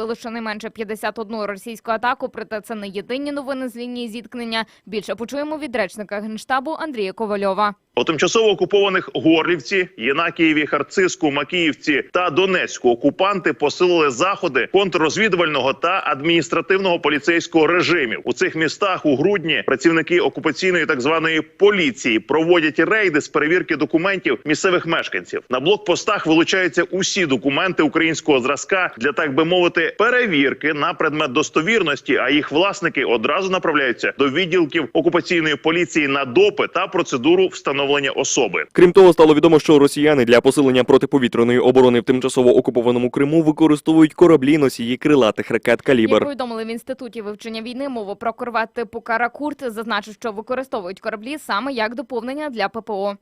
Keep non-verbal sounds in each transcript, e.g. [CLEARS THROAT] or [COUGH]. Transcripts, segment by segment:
збили щонайменше 51 російську атаку, проте це не єдині новини з лінії зіткнення. Більше почуємо від речника Генштабу Андрія Ковальова. У тимчасово окупованих Горлівці, Єнакієві, Харциску, Макіївці та Донецьку окупанти посилили заходи контррозвідувального та адміністративного поліцейського режимів. У цих містах у грудні працівники окупаційної так званої поліції проводять рейди з перевірки документів місцевих мешканців. На блокпостах вилучаються усі документи українського зразка для так би мовити перевірки на предмет достовірності. А їх власники одразу направляються до відділків окупаційної поліції на допит та процедуру встановлення особи. Крім того, стало відомо, що росіяни для посилення протиповітряної оборони в тимчасово окупованому Криму використовують кораблі носії крилатих ракет Як «Калібр». повідомили в інституті вивчення війни, мова про корвет типу Каракурт зазначив, що використовують кораблі саме як доповнення для ППО.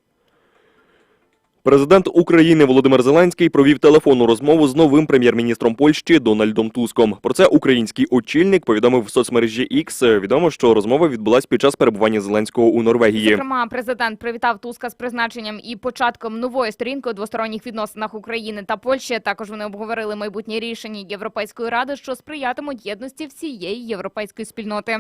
Президент України Володимир Зеленський провів телефонну розмову з новим прем'єр-міністром Польщі Дональдом Туском. Про це український очільник повідомив в соцмережі X. Відомо, що розмова відбулась під час перебування Зеленського у Норвегії. Зокрема, президент привітав Туска з призначенням і початком нової сторінки у двосторонніх відносинах України та Польщі. Також вони обговорили майбутні рішення Європейської ради, що сприятимуть єдності всієї європейської спільноти.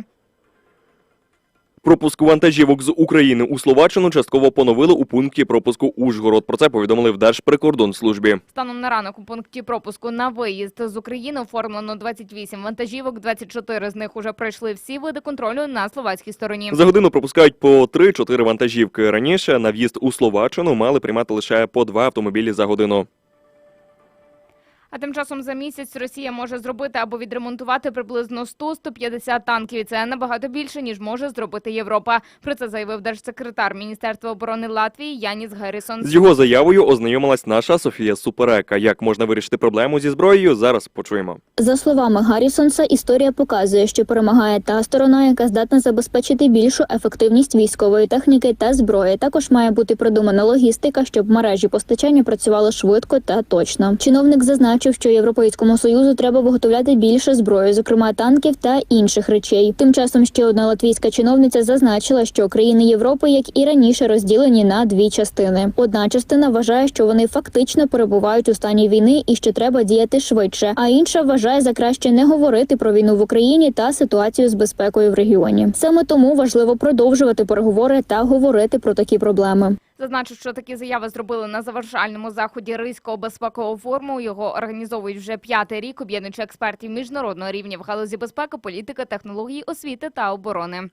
Пропуск вантажівок з України у Словаччину частково поновили у пункті пропуску Ужгород. Про це повідомили в Держприкордонслужбі. Станом на ранок у пункті пропуску на виїзд з України оформлено 28 вантажівок. 24 з них уже пройшли всі види контролю на словацькій стороні. За годину пропускають по 3-4 вантажівки. Раніше на в'їзд у Словаччину мали приймати лише по два автомобілі за годину. А тим часом за місяць Росія може зробити або відремонтувати приблизно 100-150 танків. І Це набагато більше ніж може зробити Європа. Про це заявив держсекретар Міністерства оборони Латвії Яніс Геррісон. З його заявою ознайомилась наша Софія Суперека. Як можна вирішити проблему зі зброєю? Зараз почуємо. За словами Гаррісонса, історія показує, що перемагає та сторона, яка здатна забезпечити більшу ефективність військової техніки та зброї. Також має бути продумана логістика, щоб мережі постачання працювали швидко та точно. Чиновник зазначив, що Європейському союзу треба виготовляти більше зброї, зокрема танків та інших речей. Тим часом ще одна латвійська чиновниця зазначила, що країни Європи, як і раніше, розділені на дві частини. Одна частина вважає, що вони фактично перебувають у стані війни і що треба діяти швидше. А інша вважає за краще не говорити про війну в Україні та ситуацію з безпекою в регіоні. Саме тому важливо продовжувати переговори та говорити про такі проблеми. Зазначу, що такі заяви зробили на завершальному заході Ризького безпекового форуму. Його організовують вже п'ятий рік, об'єднуючи експертів міжнародного рівня в галузі безпеки, політики, технологій, освіти та оборони.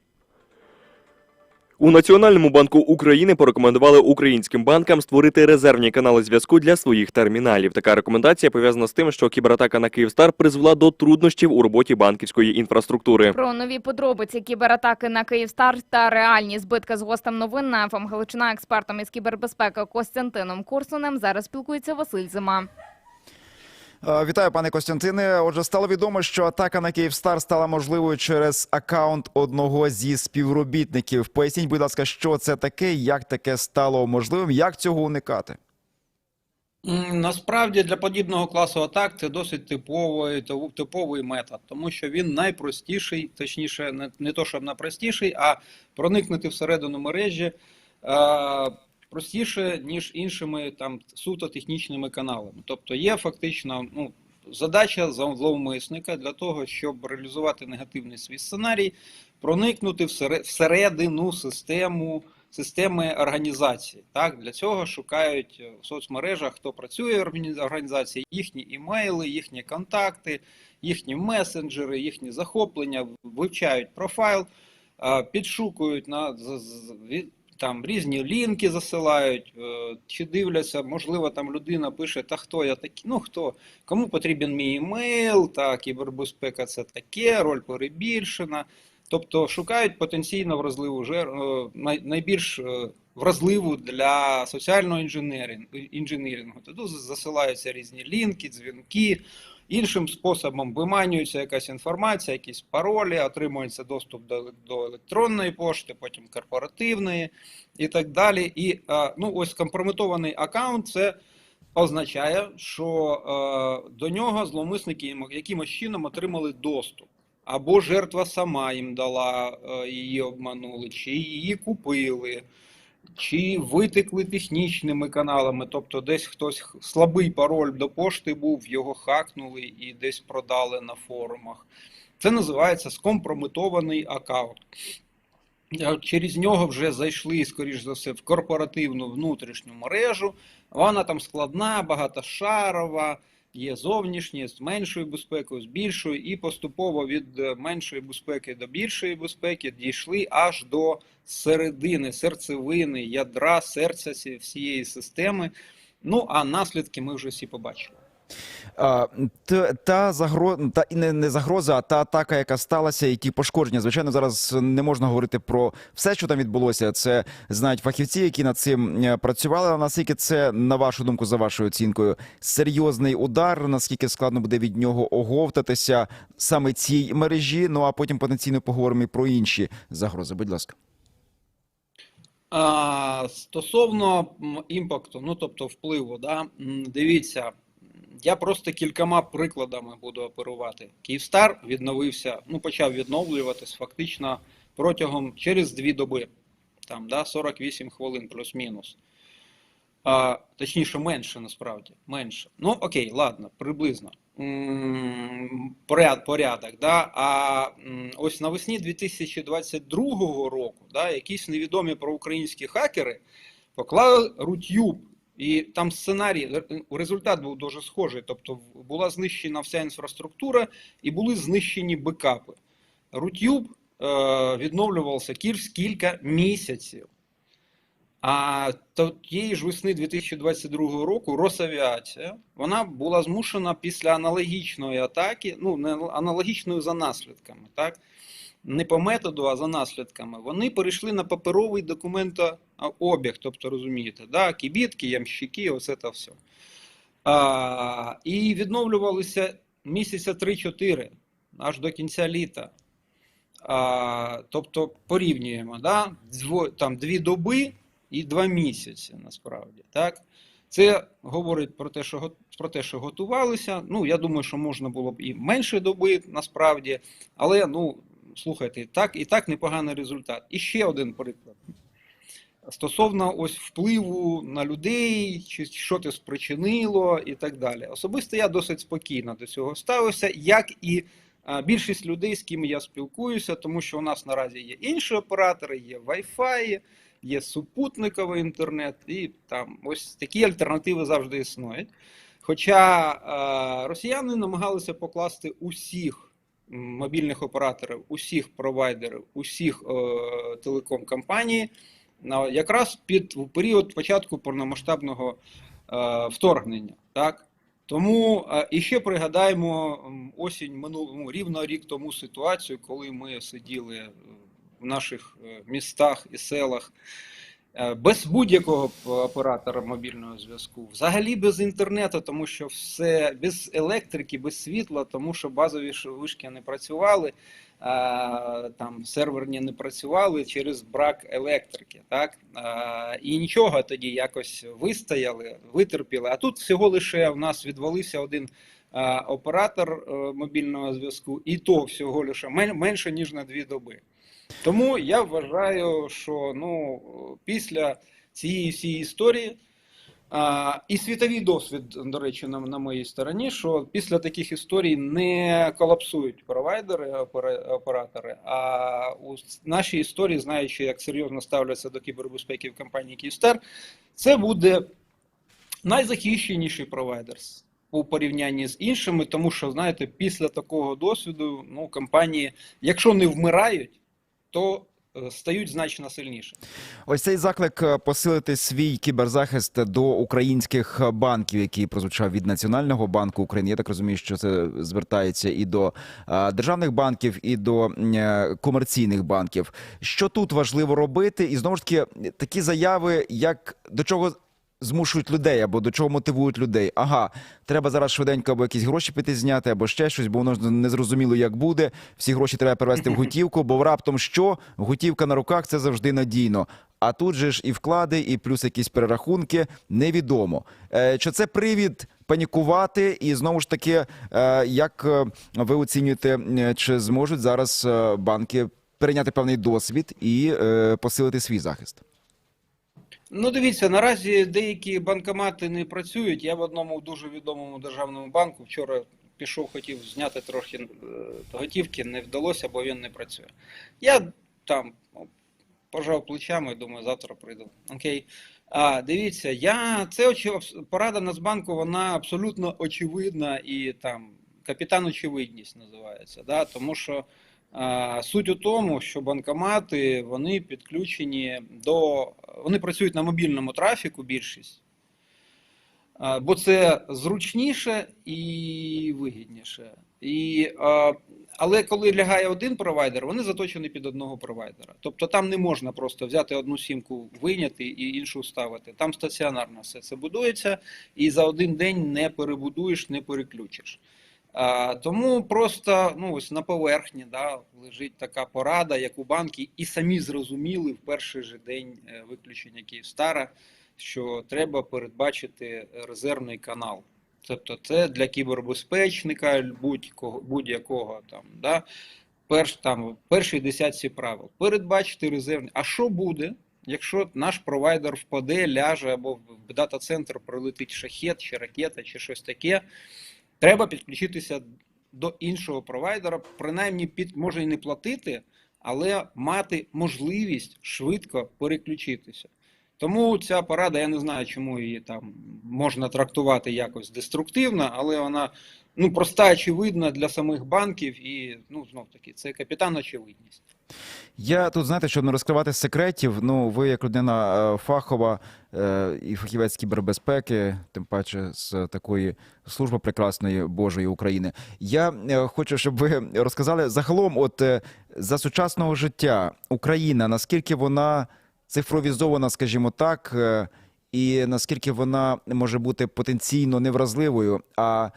У Національному банку України порекомендували українським банкам створити резервні канали зв'язку для своїх терміналів. Така рекомендація пов'язана з тим, що кібератака на Київстар призвела до труднощів у роботі банківської інфраструктури. Про нові подробиці кібератаки на Київстар та реальні збитки з гостем новин на ФМ Галичина експертом із кібербезпеки Костянтином Курсунем зараз спілкується Василь Зима. Е, Вітаю, пане Костянтине. Отже, стало відомо, що атака на Київстар стала можливою через акаунт одного зі співробітників. Поясніть, будь ласка, що це таке, як таке стало можливим, як цього уникати? Насправді для подібного класу атак це досить типовий, типовий метод, тому що він найпростіший, точніше, не, то, щоб найпростіший, а проникнути всередину мережі е, простіше, ніж іншими там суто технічними каналами. Тобто є фактично ну, задача зловмисника для того, щоб реалізувати негативний свій сценарій, проникнути всередину систему системи організації. Так, для цього шукають е, в соцмережах, хто працює в органі- організації, їхні імейли, їхні контакти, їхні месенджери, їхні захоплення, вивчають профайл, підшукують на там різні лінки засилають, е, чи дивляться, можливо, там людина пише, та хто я такий, ну хто, кому потрібен мій імейл, та кібербезпека це таке, роль перебільшена. Тобто шукають потенційно вразливу жер... е, найбільш е, вразливу для соціального інженерінгу. Туди засилаються різні лінки, дзвінки. Іншим способом виманюється якась інформація, якісь паролі, отримується доступ до, до електронної пошти, потім корпоративної і так далі. І е, ну, ось компрометований аккаунт це означає, що е, до нього зловмисники якимось чином отримали доступ. Або жертва сама їм дала, е, її обманули, чи її купили. Чи витекли технічними каналами, тобто десь хтось слабий пароль до пошти був, його хакнули і десь продали на форумах. Це називається скомпрометований аккаунт. Через нього вже зайшли, скоріш за все, в корпоративну внутрішню мережу. Вона там складна, багатошарова, є зовнішні, з меншою безпекою, з більшою, і поступово від е, меншої безпеки до більшої безпеки дійшли аж до середини, серцевини, ядра, серця всієї системи. Ну а наслідки ми вже всі побачили. Та, та загро... та не, не загроза, а та атака, яка сталася, і ті пошкодження. Звичайно, зараз не можна говорити про все, що там відбулося. Це знають фахівці, які над цим е, працювали. А наскільки це, на вашу думку, за вашою оцінкою, серйозний удар? Наскільки складно буде від нього оговтатися саме цій мережі? Ну а потім потенційно поговоримо і про інші загрози. Будь ласка. А, стосовно імпакту, ну тобто впливу, да, дивіться, я просто кількома прикладами буду оперувати. Київстар відновився, ну почав відновлюватись фактично протягом через дві доби, там, да, 48 хвилин плюс-мінус. А, точніше, менше насправді. Менше. Ну, окей, ладно, приблизно. Поряд, порядок, да? А ось навесні 2022 року да, якісь невідомі проукраїнські хакери поклали Рутюб. І там сценарій, ре- результат був дуже схожий. Тобто була знищена вся інфраструктура і були знищені бекапи. Рутюб е, відновлювався кіль- кілька місяців. А тієї ж весни 2022 року Росавіація вона була змушена після аналогічної атаки, ну не аналогічною за наслідками, так не по методу, а за наслідками. Вони перейшли на паперовий документообіг, тобто розумієте, да, кібітки, ямщики, оце та все. А, і відновлювалися місяця 3-4 аж до кінця літа. А, тобто порівнюємо, да? Там дві доби і два місяці насправді. Так? Це говорить про те, що про те, що готувалися. Ну, я думаю, що можна було б і менше доби насправді, але ну, слухайте, так, і так непоганий результат. І ще один приклад. Стосовно ось впливу на людей, чи що це спричинило, і так далі. Особисто я досить спокійно до цього ставився, як і більшість людей, з ким я спілкуюся, тому що у нас наразі є інші оператори, є Wi-Fi, є супутниковий інтернет, і там ось такі альтернативи завжди існують. Хоча росіяни намагалися покласти усіх мобільних операторів, усіх провайдерів, усіх е, телеком-компаній на якраз під період початку повномасштабного е, вторгнення. Так? Тому е, і ще пригадаємо осінь минулого ну, рівно рік тому ситуацію, коли ми сиділи в наших містах і селах без будь-якого оператора мобільного зв'язку, взагалі без інтернету, тому що все без електрики, без світла, тому що базові вишки не працювали, там серверні не працювали через брак електрики. Так? І нічого тоді якось вистояли, витерпіли. А тут всього лише у нас відвалився один оператор е, мобільного зв'язку, і то всього лише менше ніж на дві доби. Тому я вважаю, що ну, після цієї всієї історії а, і світовий досвід, до речі, на, на моїй стороні, що після таких історій не колапсують провайдери, оператори. А у нашій історії, знаючи, як серйозно ставляться до кібербезпеки в компанії Київстар, це буде найзахищеніший провайдер у порівнянні з іншими, тому що, знаєте, після такого досвіду ну, компанії, якщо не вмирають, то е, стають значно сильніше. Ось цей заклик е, посилити свій кіберзахист до українських банків, який прозвучав від Національного банку України. Я так розумію, що це звертається і до е, державних банків, і до комерційних банків. Що тут важливо робити? І знову ж таки, такі заяви, як до чого. Змушують людей або до чого мотивують людей. Ага, треба зараз швиденько або якісь гроші піти зняти, або ще щось, бо воно ж не зрозуміло, як буде. Всі гроші треба перевести в [LAUGHS] готівку, бо раптом що готівка на руках це завжди надійно. А тут же ж і вклади, і плюс якісь перерахунки невідомо. Е, Чи це привід панікувати? І знову ж таки, е, як е, ви оцінюєте, чи зможуть зараз банки перейняти певний досвід і посилити свій захист? Ну, дивіться, наразі деякі банкомати не працюють. Я в одному дуже відомому державному банку вчора пішов, хотів зняти трохи е, готівки, не вдалося, бо він не працює. Я там пожав плечами, думаю, завтра прийду. Окей. А дивіться, я це порада Нацбанку, вона абсолютно очевидна і там капітан очевидність називається. Да? Тому що суть у тому, що банкомати вони підключені до вони працюють на мобільному трафіку більшість. Бо це зручніше і вигідніше. І, але коли лягає один провайдер, вони заточені під одного провайдера. Тобто там не можна просто взяти одну сімку, вийняти і іншу ставити. Там стаціонарно все це будується, і за один день не перебудуєш, не переключиш. Тому просто ну, ось на поверхні да, лежить така порада, як у банки, і самі зрозуміли в перший же день е, виключення Київстара, що треба передбачити резервний канал. Тобто це для кібербезпечника будь-кого, будь-якого там, да, перш, там, першій десятці правил. Передбачити резервний. А що буде, якщо наш провайдер впаде, ляже або в дата-центр прилетить шахет, чи ракета, чи щось таке? Треба підключитися до іншого провайдера, принаймні під може і не платити, але мати можливість швидко переключитися. Тому ця порада, я не знаю, чому її там можна трактувати якось деструктивно, але вона ну проста, очевидна для самих банків, і ну знов таки це капітан очевидність. Я тут знаєте, щоб не розкривати секретів. Ну, ви як людина е, фахова е, і фахівець кібербезпеки, тим паче з такої служби прекрасної Божої України. Я е, хочу, щоб ви розказали загалом, от за сучасного життя Україна, наскільки вона цифровізована, скажімо так, і наскільки вона може бути потенційно невразливою, а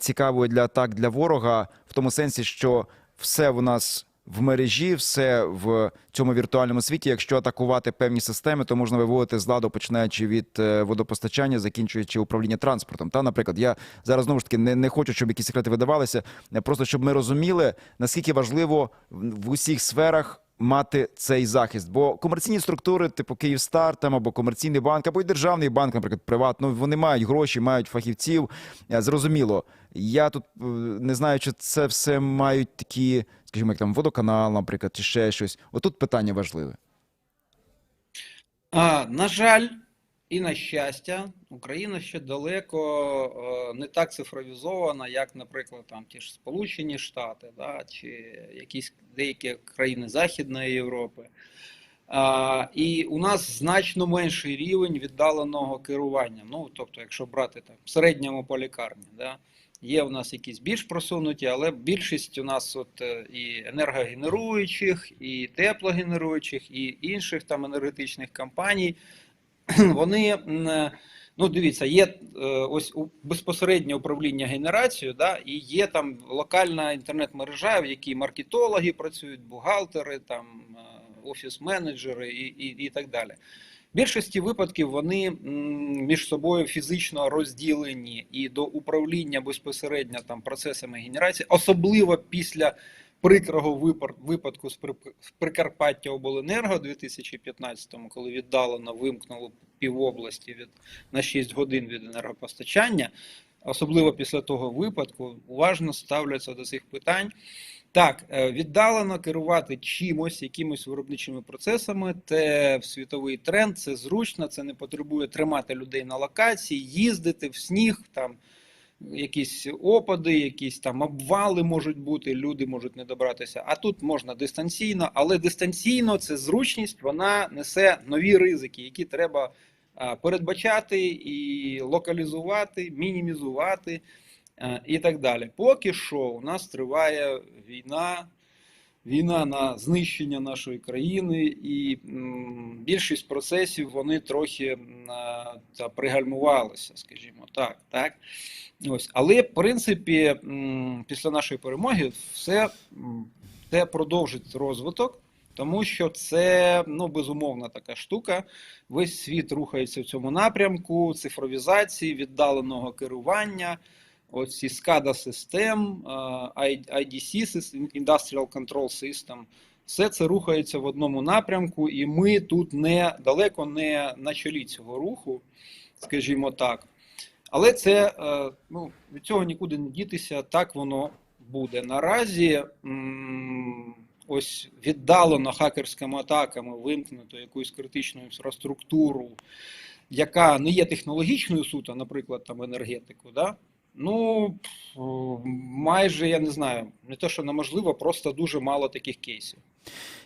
цікавою для атак для ворога, в тому сенсі, що все в нас в мережі, все в цьому віртуальному світі. Якщо атакувати певні системи, то можна виводити з ладу, починаючи від е, водопостачання, закінчуючи управління транспортом. Та, наприклад, я зараз знову ж таки не, не хочу, щоб якісь секрети видавалися. е, Просто щоб ми розуміли, наскільки важливо в в усіх сферах. Мати цей захист, бо комерційні структури, типу Київстар, там або комерційний банк, або й державний банк, наприклад, приват, ну вони мають гроші, мають фахівців. Е, Зрозуміло, я тут е, не знаю, чи це все мають такі, скажімо, як там водоканал, наприклад, чи ще щось. Отут питання важливе. А, на жаль, і на щастя, Україна ще далеко е, не так цифровізована, як, наприклад, там ті ж Сполучені Штати, да, чи якісь деякі країни Західної Європи. А, і у нас значно менший рівень віддаленого керування. Ну, тобто, якщо брати там в середньому по лікарні, да, є у нас якісь більш просунуті, але більшість у нас от е, і енергогенеруючих, і теплогенеруючих, і інших там енергетичних компаній. [CLEARS THROAT] Вони е, ну дивіться, є е, ось безпосереднє управління генерацією, да, і є там локальна інтернет-мережа, в якій маркетологи працюють, бухгалтери, там е, офіс-менеджери і, і, і так далі. В більшості випадків вони між собою фізично розділені і до управління безпосередньо там процесами генерації, особливо після прикрого випадку з Прикарпаття Обленерго 2015-му, коли віддалено вимкнуло півобласті від на 6 годин від енергопостачання. Особливо після того випадку уважно ставляться до цих питань. Так, е, віддалено керувати чимось, якимось виробничими процесами, це світовий тренд, це зручно, це не потребує тримати людей на локації, їздити в сніг, там якісь опади, якісь там обвали можуть бути, люди можуть не добратися. А тут можна дистанційно, але дистанційно це зручність, вона несе нові ризики, які треба передбачати і локалізувати, мінімізувати і так далі. Поки що у нас триває війна. Війна на знищення нашої країни, і більшість процесів вони трохи та пригальмувалися, скажімо так. так. Ось. Але, в принципі, після нашої перемоги все це продовжить розвиток, тому що це ну, безумовна така штука. Весь світ рухається в цьому напрямку, цифровізації, віддаленого керування. Оці SCADA систем, IDC, Industrial Control System, все це рухається в одному напрямку, і ми тут не далеко не на чолі цього руху, скажімо так. Але це е, ну, від цього нікуди не дітися, так воно буде. Наразі ось віддалено хакерськими атаками вимкнуто якусь критичну інфраструктуру, яка не є технологічною суто, наприклад, там енергетику, да? Ну майже я не знаю, не те, що неможливо, просто дуже мало таких кейсів.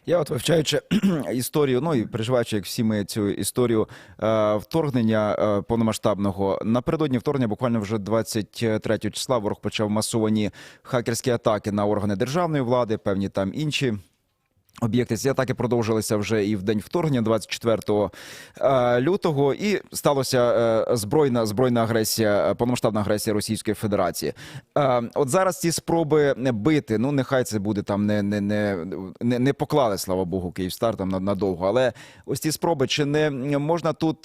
Я от вивчаючи [CLEARS THROAT] історію, ну і переживаючи, як всі ми цю історію е, вторгнення е, повномасштабного напередодні вторгнення, буквально вже 23 числа, ворог почав масовані хакерські атаки на органи державної влади, певні там інші. Об'єкти ці атаки продовжилися вже і в день вторгнення, 24 е, лютого, і сталося е, збройна збройна агресія, е, повномасштабна агресія Російської Федерації. От зараз ці спроби бити, ну нехай це буде там не, не, не, не, поклали, слава Богу, Київстар там на- надовго. Але ось ці спроби, чи не можна тут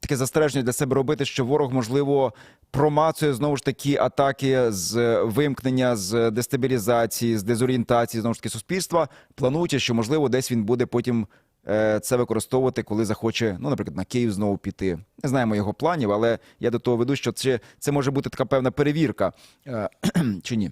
таке застереження для себе робити, що ворог можливо промацує знову ж таки атаки з вимкнення, з дестабілізації, з дезорієнтації знову ж таки суспільства, плануючи, що можливо десь він буде потім е, це використовувати, коли захоче, ну, наприклад, на Київ знову піти. Не знаємо його планів, але я до того веду, що це, це може бути така певна перевірка е, [CLEARS THROAT] чи ні.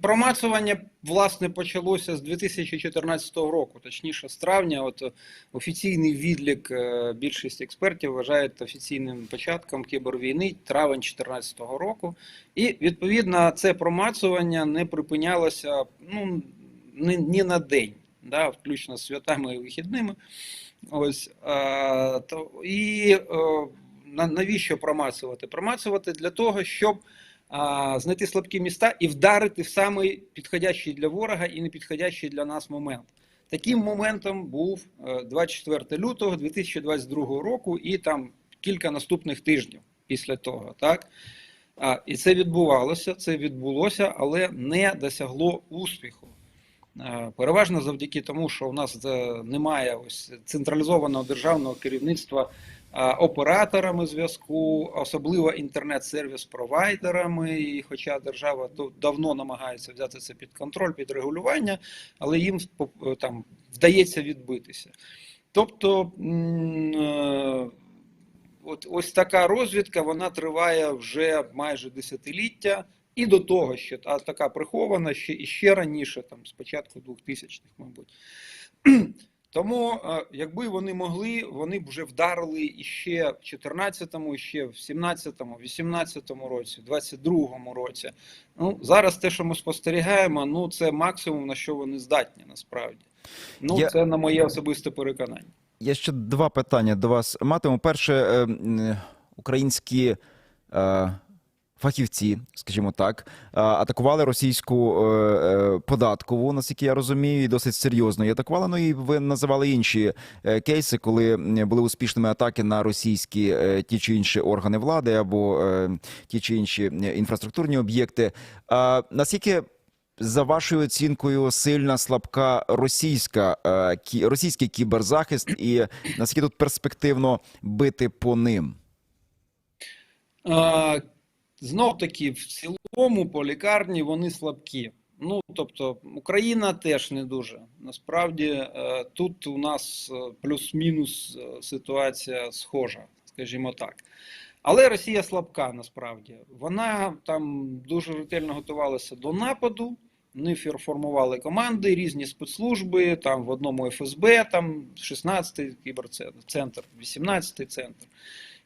Промацування власне почалося з 2014 року, точніше з травня. От е, офіційний відлік е, більшість експертів вважають офіційним початком кібервійни травень 2014 року. І відповідно це промацування не припинялося ну ні, на день, да, включно з святами і вихідними. Ось е, то і е, на- навіщо промацувати? Промацувати для того, щоб а, знайти слабкі міста і вдарити в самий підходящий для ворога і непідходящий для нас момент. Таким моментом був е, 24 лютого 2022 року і там кілька наступних тижнів після того. Так? А, і це відбувалося, це відбулося, але не досягло успіху. Е, Переважно завдяки тому, що у нас е, немає ось централізованого державного керівництва операторами зв'язку, особливо інтернет-сервіс-провайдерами. І хоча держава давно намагається взяти це під контроль, під регулювання, але їм там вдається відбитися. Тобто, е, от ось така розвідка вона триває вже майже десятиліття. І до того ще та, така прихована ще і ще раніше, там з початку 2000-х, мабуть. Тому, е, якби вони могли, вони б вже вдарили іще в 14-му, ще в 17-му, 18-му році, 22-му році. Ну, зараз те, що ми спостерігаємо, ну це максимум, на що вони здатні насправді. Ну, Я- це на моє особисте переконання. Я ще два питання до вас матиму. Перше, е, українські е, фахівці, скажімо так, е, атакували російську е, е, податкову, наскільки я розумію, і досить серйозно її атакували. Ну і ви називали інші кейси, коли були успішними атаки на російські ті чи інші органи влади або ті чи інші інфраструктурні об'єкти. Наскільки за вашою оцінкою, сильна, слабка російська російський кіберзахист, і наскільки тут перспективно бити по ним? Знов таки, в цілому по лікарні вони слабкі. Ну, тобто, Україна теж не дуже. Насправді, е, тут у нас е, плюс-мінус е, ситуація схожа, скажімо так. Але Росія слабка насправді. Вона там дуже ретельно готувалася до нападу. Вони формували команди, різні спецслужби, там в одному ФСБ, там 16-й кіберцентр, 18-й центр.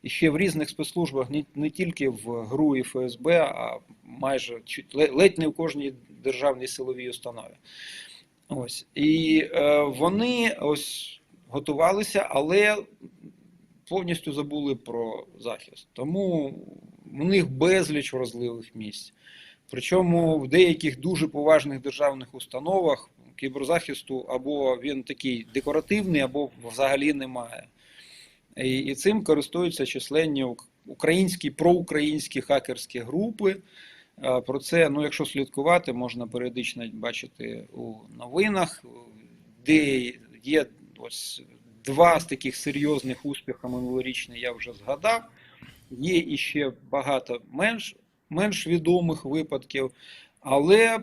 Ще в різних спецслужбах, не, не тільки в ГРУ і ФСБ, а майже ледь не в кожній державній силовій установі. Ось. І е, вони ось готувалися, але повністю забули про захист. Тому у них безліч вразливих місць. Причому в деяких дуже поважних державних установах кіберзахисту або він такий декоративний, або взагалі немає. І, і цим користуються численні українські проукраїнські хакерські групи. Е, Про це, ну, якщо слідкувати, можна періодично бачити у новинах, де є ось два з таких серйозних успіхів минулорічних, я вже згадав. Є іще багато менш менш відомих випадків. Але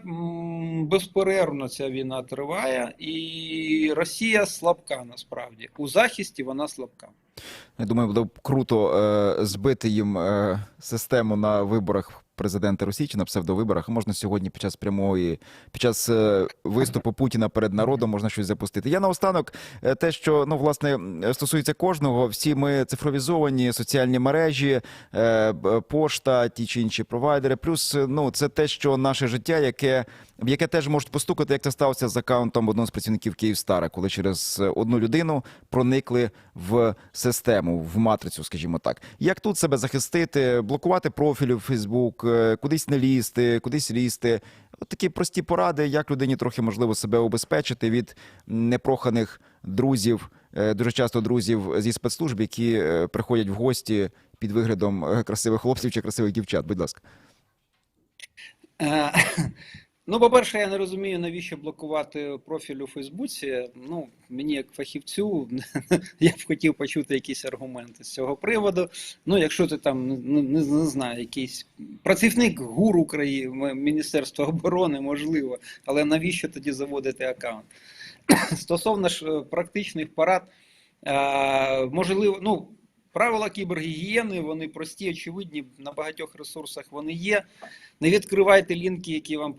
безперервно ця війна триває, і Росія слабка насправді. У захисті вона слабка. Я думаю, буде круто е, збити їм е, систему на виборах президента Росії чи на псевдовиборах. Можна сьогодні під час прямої, під час е, виступу Путіна перед народом можна щось запустити. Я наостанок е, те, що ну власне стосується кожного. Всі ми цифровізовані, соціальні мережі, е, пошта, ті чи інші провайдери. Плюс, ну це те, що наше життя, яке в яке теж можуть постукати, як це сталося з акаунтом одного з працівників Київстара, коли через одну людину проникли в систему, в матрицю, скажімо так. Як тут себе захистити, блокувати профілі в Фейсбук, кудись не лізти, кудись лізти? От такі прості поради, як людині трохи можливо себе убезпечити від непроханих друзів, е, дуже часто друзів зі спецслужб, які е, приходять в гості під виглядом е, красивих хлопців чи красивих дівчат. Будь ласка. Ну, по-перше, я не розумію, навіщо блокувати профіль у Фейсбуці. Ну, мені як фахівцю, [LAUGHS] я б хотів почути якісь аргументи з цього приводу. Ну, якщо ти там не, не, не знаю, якийсь працівник ГУР України, Міністерства оборони, можливо, але навіщо тоді заводити аккаунт? [CLEARS THROAT] Стосовно ж е, практичних порад, е, можливо, ну. Правила кібергігієни, вони прості, очевидні, на багатьох ресурсах вони є. Не відкривайте лінки, які вам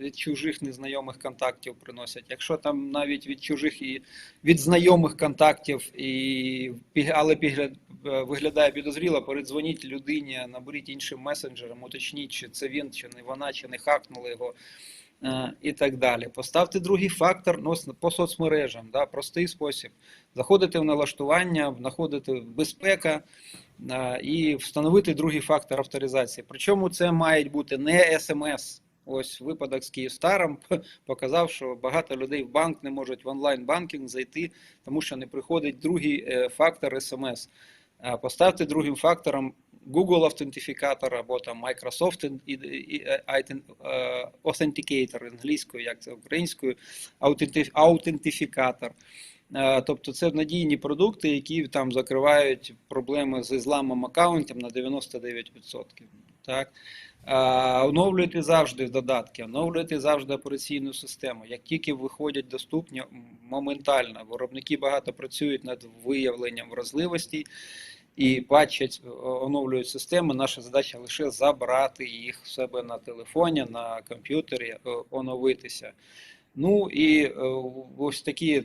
від чужих незнайомих контактів приносять. Якщо там навіть від чужих і від знайомих контактів, і, але пігля- е, виглядає підозріло, передзвоніть людині, наберіть іншим месенджером, уточніть, чи це він, чи не вона, чи не хакнули його. Е, І так далі. Поставте другий фактор ну, по соцмережам, да, простий спосіб. Заходите в налаштування, знаходите безпека, е, і встановити другий фактор авторизації. Причому це мають бути не смс. Ось випадок з Київстаром [LAUGHS] показав, що багато людей в банк не можуть в онлайн-банкінг зайти, тому що не приходить другий е, фактор смс. Поставте другим фактором Google автентифікатор або там Microsoft Authenticator англійською, як це українською, аутентифікатор. Тобто це надійні продукти, які там закривають проблеми з зламом аккаунтів на 99%. Так? Оновлюйте завжди додатки, оновлюйте завжди операційну систему. Як тільки виходять доступні, моментально. Виробники багато працюють над виявленням вразливостей і бачать, е, оновлюють системи. Наша задача лише забрати їх в себе на телефоні, на комп'ютері, е, оновитися. Ну і е, ось такі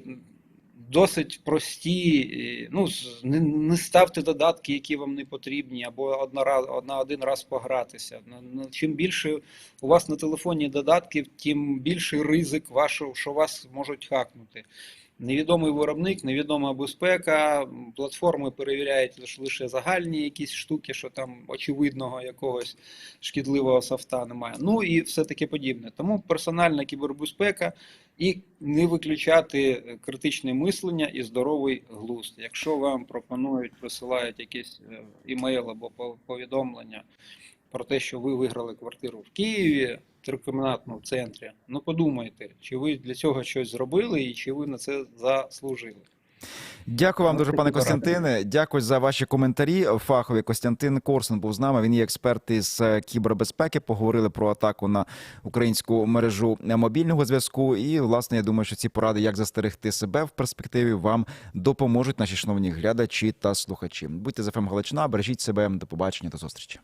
досить прості. Ну, не, ставте додатки, які вам не потрібні, або одна раз, на один раз погратися. На- на- Чим більше у вас на телефоні додатків, тим більший ризик вашого, що вас можуть хакнути. Невідомий виробник, невідома безпека, платформи перевіряють лише- загальні якісь штуки, що там очевидного якогось шкідливого софта немає. Ну і все таке подібне. Тому персональна кібербезпека і не виключати критичне мислення і здоровий глузд. Якщо вам пропонують, присилають якийсь е, імейл або повідомлення про те, що ви виграли квартиру в Києві, в центрі, ну подумайте, чи ви для цього щось зробили і чи ви на це заслужили. Дякую вам дуже, пане. Костянтине. Дякую за ваші коментарі. Фахові Костянтин Корсун був з нами. Він є експерт із е, кібербезпеки. Поговорили про атаку на українську мережу мобільного зв'язку. І власне я думаю, що ці поради, як застерегти себе в перспективі, вам допоможуть наші шановні глядачі та слухачі. Будьте з ФМ Галичина, бережіть себе. До побачення, до зустрічі.